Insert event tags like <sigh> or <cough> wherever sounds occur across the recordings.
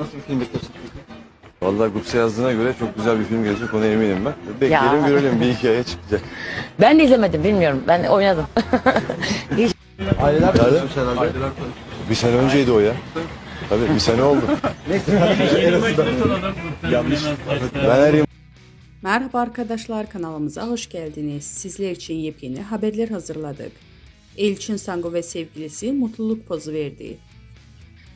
Nasıl bir film bekliyorsun? Vallahi Gupse yazdığına göre çok güzel bir film gelecek ona eminim ben. Bekleyelim Ya. görelim bir hikaye çıkacak. Ben de izlemedim bilmiyorum. Ben oynadım. <laughs> Aileler konuşmuş herhalde. Bir sene önceydi o ya. Tabii bir sene oldu. <laughs> Ben her yıl Merhaba arkadaşlar kanalımıza hoş geldiniz. Sizler için yepyeni haberler hazırladık. Elçin Sango ve sevgilisi mutluluk pozu verdi.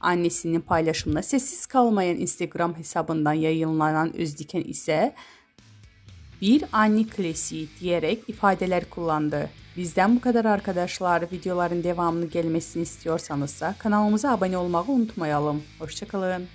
Annesinin paylaşımına sessiz kalmayan Instagram hesabından yayınlanan Özdiken ise bir anne klasiği diyerek ifadeler kullandı. Bizden bu kadar arkadaşlar. Videoların devamını gelmesini istiyorsanız da kanalımıza abone olmayı unutmayalım. Hoşçakalın.